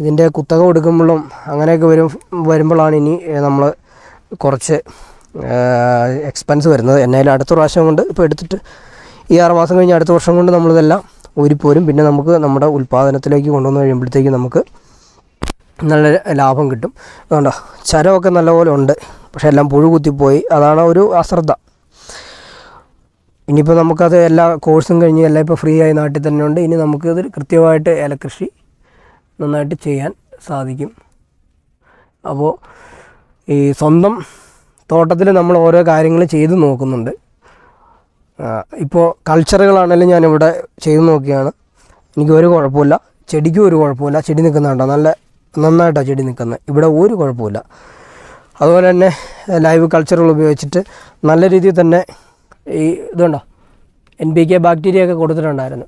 ഇതിന്റെ കുത്തക കൊടുക്കുമ്പോഴും അങ്ങനെയൊക്കെ വരും വരുമ്പോഴാണ് ഇനി നമ്മൾ കുറച്ച് എക്സ്പെൻസ് വരുന്നത്. എന്നാലും അടുത്ത പ്രാവശ്യം കൊണ്ട് ഇപ്പോൾ എടുത്തിട്ട് ഈ ആറ് മാസം കഴിഞ്ഞ് അടുത്ത വർഷം കൊണ്ട് നമ്മളിതെല്ലാം ഊരിപ്പോരും. പിന്നെ നമുക്ക് നമ്മുടെ ഉൽപ്പാദനത്തിലേക്ക് കൊണ്ടുവന്ന് കഴിയുമ്പോഴത്തേക്ക് നമുക്ക് നല്ല ലാഭം കിട്ടും. അതുകൊണ്ടോ ചരമൊക്കെ നല്ലപോലെ ഉണ്ട് പക്ഷേ എല്ലാം പുഴു കുത്തിപ്പോയി അതാണ് ഒരു അശ്രദ്ധ. ഇനിയിപ്പോൾ നമുക്കത് എല്ലാ കോഴ്സും കഴിഞ്ഞ് എല്ലാം ഇപ്പോൾ ഫ്രീ ആയി നാട്ടിൽ തന്നെ ഉണ്ട്. ഇനി നമുക്കിത് കൃത്യമായിട്ട് ഏലകൃഷി നന്നായിട്ട് ചെയ്യാൻ സാധിക്കും. അപ്പോൾ ഈ സ്വന്തം തോട്ടത്തിൽ നമ്മൾ ഓരോ കാര്യങ്ങൾ ചെയ്ത് നോക്കുന്നുണ്ട്. ഇപ്പോൾ കൾച്ചറുകളാണെങ്കിലും ഞാനിവിടെ ചെയ്ത് നോക്കിയാണ്. എനിക്ക് ഒരു കുഴപ്പമില്ല. ചെടിക്കും ഒരു കുഴപ്പമില്ല. ചെടി നിൽക്കുന്നുണ്ടോ നല്ല നന്നായിട്ടാണ് ചെടി നിൽക്കുന്നത് ഇവിടെ ഒരു കുഴപ്പമില്ല അതുപോലെ തന്നെ ലൈവ് കൾച്ചറുകൾ ഉപയോഗിച്ചിട്ട് നല്ല രീതിയിൽ തന്നെ ഈ ഇതുണ്ടോ എൻ പി കെ ബാക്ടീരിയ ഒക്കെ കൊടുത്തിട്ടുണ്ടായിരുന്നു.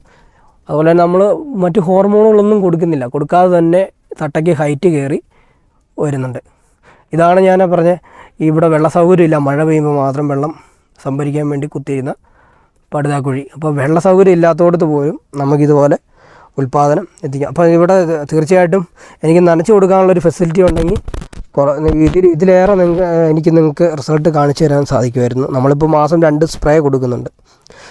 അതുപോലെ നമ്മൾ മറ്റ് ഹോർമോണുകളൊന്നും കൊടുക്കുന്നില്ല. കൊടുക്കാതെ തന്നെ തട്ടയ്ക്ക് ഹൈറ്റ് കയറി വരുന്നുണ്ട്. ഇതാണ് ഞാൻ പറഞ്ഞ ഇവിടെ വെള്ള സൗകര്യമില്ല മഴ പെയ്യുമ്പോൾ മാത്രം വെള്ളം സംഭരിക്കാൻ വേണ്ടി കുത്തിയിരുന്ന പടുതാക്കുഴി. അപ്പോൾ വെള്ള സൗകര്യം ഇല്ലാത്തടത്ത് പോലും നമുക്കിതുപോലെ ഉൽപ്പാദനം എത്തിക്കാം. അപ്പോൾ ഇവിടെ തീർച്ചയായിട്ടും എനിക്ക് നനച്ചു കൊടുക്കാനുള്ളൊരു ഫെസിലിറ്റി ഉണ്ടെങ്കിൽ ഇതിൽ ഇതിലേറെ നിങ്ങൾക്ക് എനിക്ക് നിങ്ങൾക്ക് റിസൾട്ട് കാണിച്ചു തരാൻ സാധിക്കുമായിരുന്നു. നമ്മളിപ്പോൾ മാസം രണ്ട് സ്പ്രേ കൊടുക്കുന്നുണ്ട്.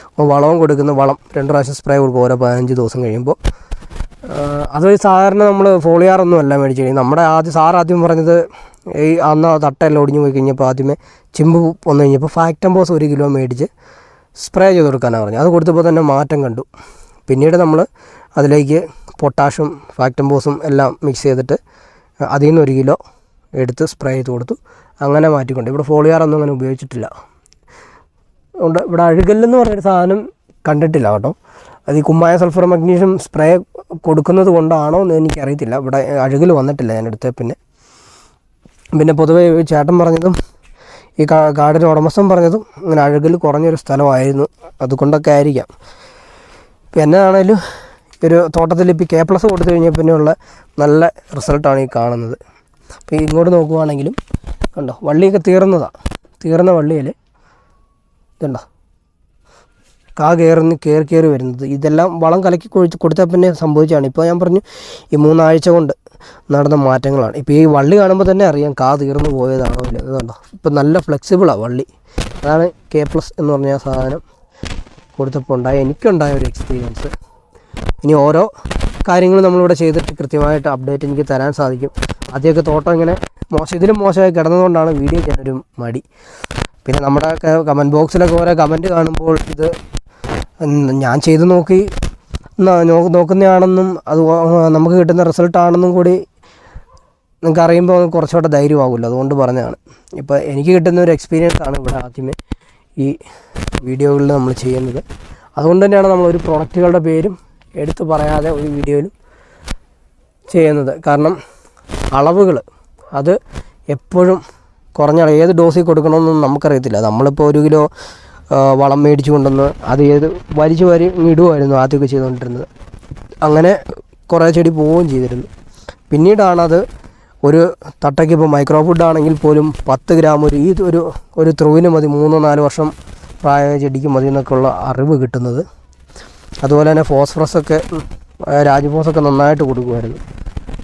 അപ്പോൾ വളവും കൊടുക്കുന്നു. വളം രണ്ട് പ്രാവശ്യം സ്പ്രേ കൊടുക്കും ഓരോ പതിനഞ്ച് ദിവസം കഴിയുമ്പോൾ അതൊരു സാധാരണ നമ്മൾ ഫോളിയാറൊന്നും അല്ല മേടിച്ച് കഴിഞ്ഞാൽ നമ്മുടെ ആദ്യം സാർ ആദ്യം പറഞ്ഞത് ഈ അന്ന് തട്ടയെല്ലാം ഒടിഞ്ഞു പോയി കഴിഞ്ഞപ്പോൾ ആദ്യമേ ചിമ്പ് വന്നു കഴിഞ്ഞപ്പോൾ ഫാക്ടംബോസ് ഒരു കിലോ മേടിച്ച് സ്പ്രേ ചെയ്ത് കൊടുക്കാനാണ് പറഞ്ഞത്. അത് കൊടുത്തപ്പോൾ തന്നെ മാറ്റം കണ്ടു. പിന്നീട് നമ്മൾ അതിലേക്ക് പൊട്ടാഷും ഫാക്ടംബോസും എല്ലാം മിക്സ് ചെയ്തിട്ട് അതിൽ നിന്ന് ഒരു കിലോ എടുത്ത് സ്പ്രേ ചെയ്ത് കൊടുത്തു. അങ്ങനെ മാറ്റിക്കൊണ്ട്. ഇവിടെ ഫോളിയാറൊന്നും അങ്ങനെ ഉപയോഗിച്ചിട്ടില്ല. അതുകൊണ്ട് ഇവിടെ അഴുകല്ലെന്ന് പറഞ്ഞൊരു സാധനം കണ്ടിട്ടില്ല കേട്ടോ. അത് ഈ കുമ്മായ സൾഫർ മഗ്നീഷ്യം സ്പ്രേ കൊടുക്കുന്നത് കൊണ്ടാണോ എന്ന് എനിക്കറിയത്തില്ല. ഇവിടെ അഴുകൽ വന്നിട്ടില്ല ഞാൻ എടുത്ത പിന്നെ. പിന്നെ പൊതുവേ ചേട്ടൻ പറഞ്ഞതും ഈ കാടിന്റെ ഉടമസ്ഥൻ പറഞ്ഞതും ഇങ്ങനെ അഴുകൽ കുറഞ്ഞൊരു സ്ഥലമായിരുന്നു. അതുകൊണ്ടൊക്കെ ആയിരിക്കാം. ഇപ്പം എന്നാണേലും ഒരു തോട്ടത്തിൽ ഇപ്പോൾ കെ പ്ലസ് കൊടുത്തു കഴിഞ്ഞാൽ പിന്നെയുള്ള നല്ല റിസൾട്ടാണ് ഈ കാണുന്നത്. അപ്പോൾ ഇങ്ങോട്ട് നോക്കുവാണെങ്കിലും കണ്ടോ വള്ളിയൊക്കെ തീർന്നതാണ് തീർന്ന വള്ളിയിൽ ഇതുണ്ടോ? കാ കയറുന്ന കയറി കയറി വരുന്നത്. ഇതെല്ലാം വളം കലക്കി കൊഴിച്ച് കൊടുത്താൽ പിന്നെ സംഭവിച്ചാണ് ഇപ്പോൾ ഞാൻ പറഞ്ഞു ഈ മൂന്നാഴ്ച കൊണ്ട് നടന്ന മാറ്റങ്ങളാണ്. ഇപ്പോൾ ഈ വള്ളി കാണുമ്പോൾ തന്നെ അറിയാം കാ തീർന്നു പോയതാണോ ഇല്ല ഇതുണ്ടോ ഇപ്പം നല്ല ഫ്ലെക്സിബിളാണ് വള്ളി. അതാണ് കെ പ്ലസ് എന്ന് പറഞ്ഞ സാധനം കൊടുത്തപ്പോൾ ഉണ്ടായ എനിക്കുണ്ടായ ഒരു എക്സ്പീരിയൻസ് ഇനി ഓരോ കാര്യങ്ങളും നമ്മളിവിടെ ചെയ്തിട്ട് കൃത്യമായിട്ട് അപ്ഡേറ്റ് എനിക്ക് തരാൻ സാധിക്കും. ആദ്യമൊക്കെ തോട്ടം ഇങ്ങനെ മോശം ഇതിലും മോശമായി കിടന്നതുകൊണ്ടാണ് വീഡിയോ ചെയ്യാനൊരു മടി. പിന്നെ നമ്മുടെ കമന്റ് ബോക്സിലൊക്കെ ഓരോ കമന്റ് കാണുമ്പോൾ ഇത് ഞാൻ ചെയ്ത് നോക്കി നോക്കുന്നതാണെന്നും അത് നമുക്ക് കിട്ടുന്ന റിസൾട്ടാണെന്നും കൂടി നിങ്ങൾക്ക് അറിയുമ്പോൾ കുറച്ചുകൂടെ ധൈര്യമാകുമല്ലോ. അതുകൊണ്ട് പറഞ്ഞതാണ്. ഇപ്പോൾ എനിക്ക് കിട്ടുന്ന ഒരു എക്സ്പീരിയൻസ് ആണ് ഇവിടെ ആദ്യമേ ഈ വീഡിയോകളിൽ നമ്മൾ ചെയ്യുന്നത്. അതുകൊണ്ട് തന്നെയാണ് നമ്മൾ ഒരു പ്രോഡക്റ്റുകളുടെ പേരും എടുത്തു പറയാതെ ഒരു വീഡിയോയിലും ചെയ്യുന്നത്. കാരണം അളവുകൾ അത് എപ്പോഴും കുറഞ്ഞ ഏത് ഡോസിൽ കൊടുക്കണമെന്നൊന്നും നമുക്കറിയത്തില്ല. നമ്മളിപ്പോൾ ഒരു കിലോ വളം മേടിച്ചു കൊണ്ടുവന്ന് അത് ഏത് വലിച്ചു വരി ഇടുമായിരുന്നു ആദ്യമൊക്കെ ചെയ്തുകൊണ്ടിരുന്നത്. അങ്ങനെ കുറേ ചെടി പോവുകയും ചെയ്തിരുന്നു. പിന്നീടാണത് ഒരു തട്ടയ്ക്ക് ഇപ്പോൾ മൈക്രോ ഫുഡ് ആണെങ്കിൽ പോലും പത്ത് ഗ്രാം ഒരു ഈ ഒരു ഒരു ത്രൂവിന് മതി മൂന്നോ നാല് വർഷം പ്രായ ചെടിക്ക് മതി എന്നൊക്കെയുള്ള അറിവ് കിട്ടുന്നത്. അതുപോലെ തന്നെ ഫോസ്ഫറസ് ഒക്കെ രാജഫോസൊക്കെ നന്നായിട്ട് കൊടുക്കുമായിരുന്നു.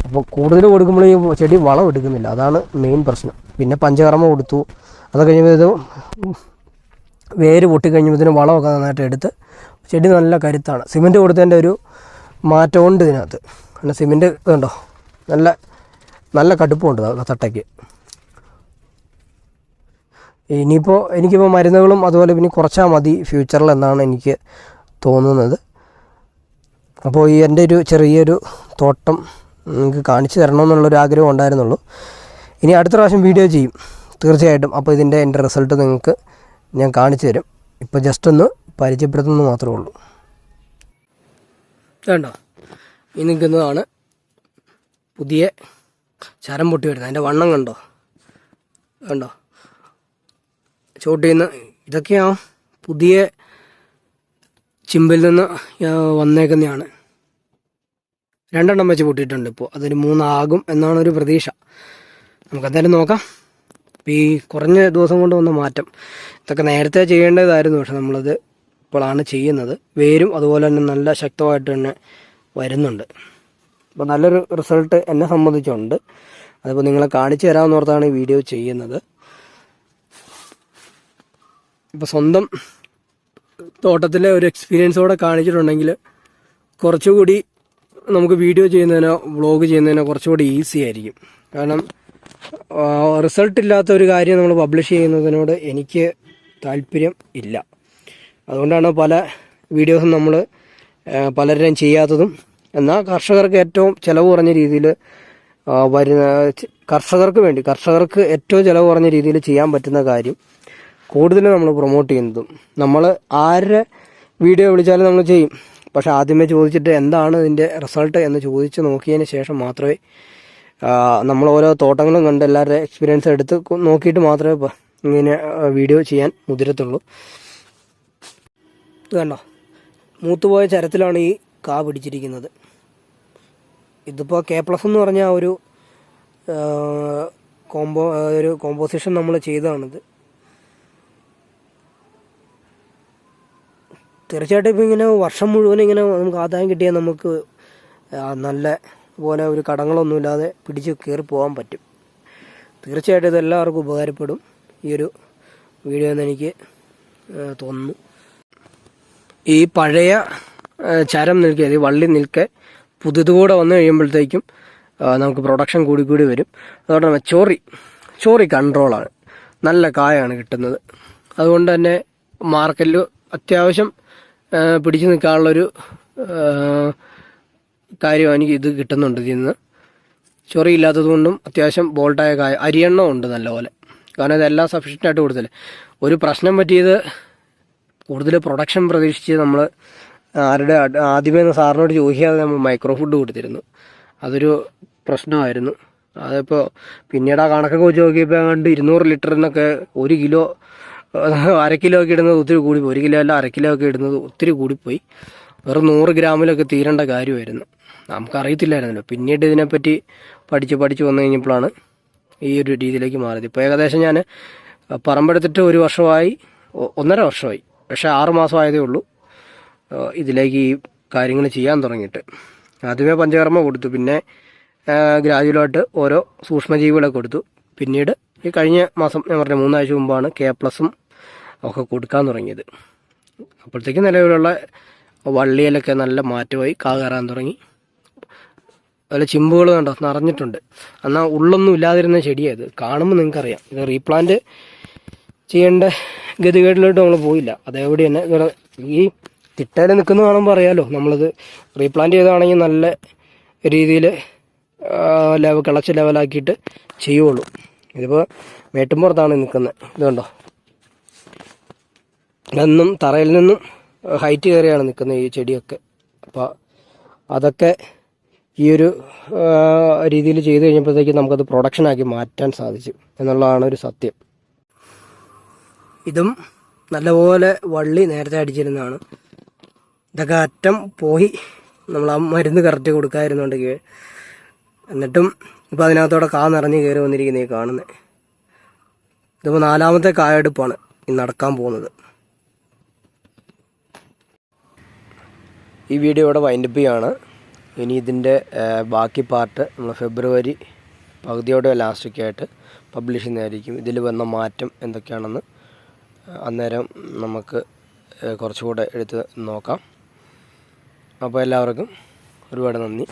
അപ്പോൾ കൂടുതൽ കൊടുക്കുമ്പോൾ ഈ ചെടി വളം എടുക്കുന്നില്ല. അതാണ് മെയിൻ പ്രശ്നം. പിന്നെ പഞ്ചകർമ്മ കൊടുത്തു. അത് കഴിയുമ്പോൾ ഇത് വേര് പൊട്ടിക്കഴിഞ്ഞപ്പോഴത്തേനും വളമൊക്കെ നന്നായിട്ട് എടുത്ത് ചെടി നല്ല കരുത്താണ്. സിമെന്റ് കൊടുത്തതിന്റെ ഒരു മാറ്റമുണ്ട് ഇതിനകത്ത്. പിന്നെ സിമെന്റ് ഇതുണ്ടോ? നല്ല നല്ല കടുപ്പമുണ്ട് തട്ടയ്ക്ക്. ഇനിയിപ്പോൾ എനിക്കിപ്പോൾ മരുന്നുകളും അതുപോലെ പിന്നെ കുറച്ചാൽ മതി ഫ്യൂച്ചറിൽ എന്നാണ് എനിക്ക് തോന്നുന്നത്. അപ്പോൾ ഈ എന്റെ ഒരു ചെറിയൊരു തോട്ടം നിങ്ങൾക്ക് കാണിച്ചു തരണമെന്നുള്ളൊരു ആഗ്രഹം ഉണ്ടായിരുന്നുള്ളൂ. ഇനി അടുത്ത പ്രാവശ്യം വീഡിയോ ചെയ്യും. തീർച്ചയായിട്ടും അപ്പോൾ ഇതിന്റെ എന്റെ റിസൾട്ട് നിങ്ങൾക്ക് ഞാൻ കാണിച്ചു തരും. ഇപ്പോൾ ജസ്റ്റ് ഒന്ന് പരിചയപ്പെടുത്തുന്നത് മാത്രമേ ഉള്ളൂ. വേണ്ട ഈ നിൽക്കുന്നതാണ് പുതിയ ചരം പൊട്ടി വരുന്നത്. അതിന്റെ വണ്ണം കണ്ടോ? കണ്ടോ ചോട്ടിൽ നിന്ന് ഇതൊക്കെയാണ് പുതിയ ചിമ്പിൽ നിന്ന് വന്നേക്കുന്നതാണ് രണ്ടെണ്ണം വെച്ച് പൊട്ടിയിട്ടുണ്ട് ഇപ്പോൾ അതൊരു മൂന്നാകും എന്നാണ് ഒരു പ്രതീക്ഷ. നമുക്കെന്തായാലും നോക്കാം. ഈ കുറഞ്ഞ ദിവസം കൊണ്ട് വന്ന മാറ്റം. ഇതൊക്കെ നേരത്തെ ചെയ്യേണ്ടതായിരുന്നു. പക്ഷെ നമ്മളത് ഇപ്പോഴാണ് ചെയ്യുന്നത്. വേരും അതുപോലെ തന്നെ നല്ല ശക്തമായിട്ട് തന്നെ വരുന്നുണ്ട്. അപ്പോൾ നല്ലൊരു റിസൾട്ട് എന്നെ സംബന്ധിച്ചുണ്ട്. അതിപ്പോൾ നിങ്ങളെ കാണിച്ചു തരാമെന്നോർത്താണ് ഈ വീഡിയോ ചെയ്യുന്നത്. ഇപ്പോൾ സ്വന്തം തോട്ടത്തിലെ ഒരു എക്സ്പീരിയൻസോടെ കാണിച്ചിട്ടുണ്ടെങ്കിൽ കുറച്ചുകൂടി നമുക്ക് വീഡിയോ ചെയ്യുന്നതിനോ വ്ളോഗ് ചെയ്യുന്നതിനോ കുറച്ചുകൂടി ഈസി ആയിരിക്കും. കാരണം റിസൾട്ട് ഇല്ലാത്ത ഒരു കാര്യം നമ്മൾ പബ്ലിഷ് ചെയ്യുന്നതിനോട് എനിക്ക് താല്പര്യം ഇല്ല. അതുകൊണ്ടാണ് പല വീഡിയോസും നമ്മൾ പലരും ചെയ്യാത്തതും. എന്നാൽ കർഷകർക്ക് ഏറ്റവും ചിലവ് കുറഞ്ഞ രീതിയിൽ വരുന്ന കർഷകർക്ക് വേണ്ടി കർഷകർക്ക് ഏറ്റവും ചിലവ് കുറഞ്ഞ രീതിയിൽ ചെയ്യാൻ പറ്റുന്ന കാര്യം കൂടുതൽ നമ്മൾ പ്രൊമോട്ട് ചെയ്യുന്നതും. നമ്മൾ ആരുടെ വീഡിയോ വിളിച്ചാലും നമ്മൾ ചെയ്യും. പക്ഷെ ആദ്യമേ ചോദിച്ചിട്ട് എന്താണ് ഇതിന്റെ റിസൾട്ട് എന്ന് ചോദിച്ച് നോക്കിയതിന് ശേഷം മാത്രമേ നമ്മൾ ഓരോ തോട്ടങ്ങളും കണ്ട് എല്ലാവരുടെ എക്സ്പീരിയൻസ് എടുത്ത് നോക്കിയിട്ട് മാത്രമേ ഇങ്ങനെ വീഡിയോ ചെയ്യാൻ മുതിരത്തുള്ളൂ. ഇത് കണ്ടോ? മൂത്തുപോയ ചരത്തിലാണ് ഈ കാ പിടിച്ചിരിക്കുന്നത്. ഇതിപ്പോൾ കെ പ്ലസ് എന്ന് പറഞ്ഞ ഒരു കോമ്പോ ഒരു കോമ്പോസിഷൻ നമ്മൾ ചെയ്തതാണിത്. തീർച്ചയായിട്ടും ഇപ്പം ഇങ്ങനെ വർഷം മുഴുവൻ ഇങ്ങനെ നമുക്ക് ആദായം കിട്ടിയാൽ നമുക്ക് നല്ല പോലെ ഒരു കടങ്ങളൊന്നുമില്ലാതെ പിടിച്ച് കയറി പോകാൻ പറ്റും. തീർച്ചയായിട്ടും ഇത് എല്ലാവർക്കും ഉപകാരപ്പെടും. ഈ ഒരു വീഡിയോ എന്ന് എനിക്ക് തോന്നുന്നു. ഈ പഴയ ചരം നിൽക്കുക ഈ വള്ളി നിൽക്കെ പുതുതുകൂടെ വന്നു കഴിയുമ്പോഴത്തേക്കും നമുക്ക് പ്രൊഡക്ഷൻ കൂടി കൂടി വരും. തന്നെ ചോറി ചോറി കൺട്രോളാണ് നല്ല കായാണ് കിട്ടുന്നത്. അതുകൊണ്ട് തന്നെ മാർക്കറ്റിൽ അത്യാവശ്യം പിടിച്ചു നിൽക്കാനുള്ളൊരു കാര്യമാണ് കാര്യം എനിക്ക് ഇത് കിട്ടുന്നുണ്ട് ഇതിൽ നിന്ന്. ചൊറിയില്ലാത്തത് കൊണ്ടും അത്യാവശ്യം ബോൾട്ടായ കായ അരിയെണ്ണം ഉണ്ട് നല്ലപോലെ. കാരണം ഇതെല്ലാം സഫീഷ്യന്റ് ആയിട്ട് കൊടുത്തില്ലേ. ഒരു പ്രശ്നം പറ്റിയത് കൂടുതൽ പ്രൊഡക്ഷൻ പ്രതീക്ഷിച്ച് നമ്മൾ ആരുടെ ആദ്യമേ സാറിനോട് ചോദിക്കാതെ നമ്മൾ മൈക്രോ ഫുഡ് കൊടുത്തിരുന്നു. അതൊരു പ്രശ്നമായിരുന്നു. അതിപ്പോൾ പിന്നീട് ആ കണക്കൊക്കെ വെച്ച് നോക്കിയപ്പോൾ കണ്ട് ഇരുന്നൂറ് ലിറ്ററിനൊക്കെ ഒരു കിലോ അര കിലോ ഒക്കെ ഇടുന്നത് ഒത്തിരി കൂടിപ്പോയി. ഒരു കിലോ അല്ല അര കിലോ ഒക്കെ ഇടുന്നത് ഒത്തിരി കൂടിപ്പോയി. വെറും നൂറ് ഗ്രാമിലൊക്കെ തീരേണ്ട കാര്യമായിരുന്നു. നമുക്കറിയത്തില്ലായിരുന്നല്ലോ. പിന്നീട് ഇതിനെപ്പറ്റി പഠിച്ച് പഠിച്ച് വന്നു കഴിഞ്ഞപ്പോഴാണ് ഈ ഒരു രീതിയിലേക്ക് മാറിയത്. ഇപ്പോൾ ഏകദേശം ഞാൻ പറമ്പെടുത്തിട്ട് ഒരു വർഷമായി ഒന്നര വർഷമായി. പക്ഷേ ആറ് മാസമായതേ ഉള്ളൂ ഇതിലേക്ക് ഈ കാര്യങ്ങൾ ചെയ്യാൻ തുടങ്ങിയിട്ട്. ആദ്യമേ പഞ്ചകർമ്മ കൊടുത്തു. പിന്നെ ഗ്രാജുവലായിട്ട് ഓരോ സൂക്ഷ്മജീവികളെ കൊടുത്തു. പിന്നീട് ഈ കഴിഞ്ഞ മാസം ഞാൻ പറഞ്ഞ മൂന്നാഴ്ച മുമ്പാണ് കെ പ്ലസും ഒക്കെ കൊടുക്കാൻ തുടങ്ങിയത്. അപ്പോഴത്തേക്ക് നിലവിലുള്ള വള്ളിയിലൊക്കെ നല്ല മാറ്റമായി കാ കയറാൻ തുടങ്ങി. അതുപോലെ ചിമ്പുകൾ കണ്ടോ? നിറഞ്ഞിട്ടുണ്ട്. എന്നാൽ ഉള്ളൊന്നും ഇല്ലാതിരുന്ന ചെടിയായത് കാണുമ്പോൾ നിങ്ങൾക്കറിയാം. ഇത് റീപ്ലാന്റ് ചെയ്യേണ്ട ഗതികേടിലോട്ട് നമ്മൾ പോയില്ല. അതേപടി തന്നെ ഈ തിട്ടയിൽ നിൽക്കുന്ന കാണുമ്പോൾ അറിയാമല്ലോ നമ്മളിത് റീപ്ലാന്റ് ചെയ്താണെങ്കിൽ നല്ല രീതിയിൽ ലെവൽ കിളച്ച് ലെവലാക്കിയിട്ട് ചെയ്യുള്ളൂ. ഇതിപ്പോൾ മേട്ടുമ്പുറത്താണ് നിൽക്കുന്നത്. ഇതുണ്ടോ ഇതൊന്നും തറയിൽ നിന്നും ഹൈറ്റ് കയറിയാണ് നിൽക്കുന്നത് ഈ ചെടിയൊക്കെ. അപ്പോൾ അതൊക്കെ ഈ ഒരു രീതിയിൽ ചെയ്ത് കഴിഞ്ഞപ്പോഴത്തേക്ക് നമുക്കത് പ്രൊഡക്ഷനാക്കി മാറ്റാൻ സാധിച്ചു എന്നുള്ളതാണ് ഒരു സത്യം. ഇതും നല്ലപോലെ വള്ളി നേരത്തെ അടിച്ചിരുന്നതാണ്. ഇതൊക്കെ അറ്റം പോയി നമ്മൾ ആ മരുന്ന് കറക്റ്റ് കൊടുക്കാതിരുന്നുണ്ടെങ്കിൽ എന്നിട്ടും ഇപ്പോൾ അതിനകത്തോടെ കാ നിറഞ്ഞ് കയറി വന്നിരിക്കുന്നേ കാണുന്നത് ഇതിപ്പോൾ നാലാമത്തെ കായെടുപ്പാണ് നടക്കാൻ പോകുന്നത്. ഈ വീഡിയോ ഇവിടെ വൈൻഡപ്പ് ചെയ്യാണ്. ഇനി ഇതിന്റെ ബാക്കി പാർട്ട് നമ്മൾ ഫെബ്രുവരി പകുതിയോടെ ലാസ്റ്റൊക്കെ ആയിട്ട് പബ്ലിഷ് ചെയ്യുന്നതായിരിക്കും. ഇതിൽ വന്ന മാറ്റം എന്തൊക്കെയാണെന്ന് അന്നേരം നമുക്ക് കുറച്ചുകൂടെ എടുത്ത് നോക്കാം. അപ്പോൾ എല്ലാവർക്കും ഒരുപാട് നന്ദി.